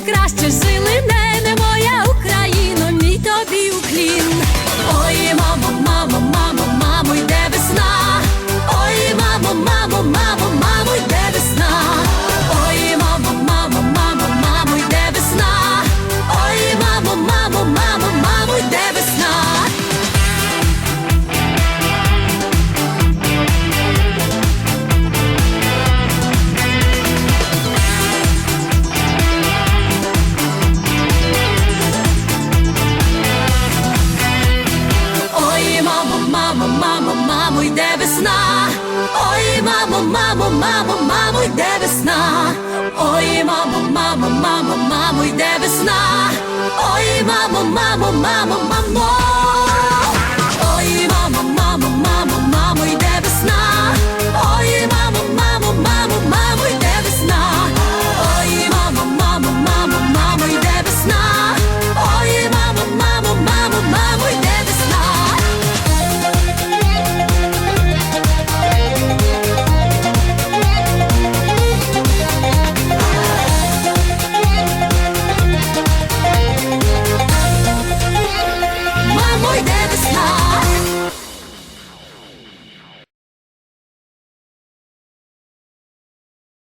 краще жили не. мамо, мамо, мамо, йде весна, ой, мамо, мамо, мамо, мамо, йде весна, ой, мамо, мамо, мамо, мамо.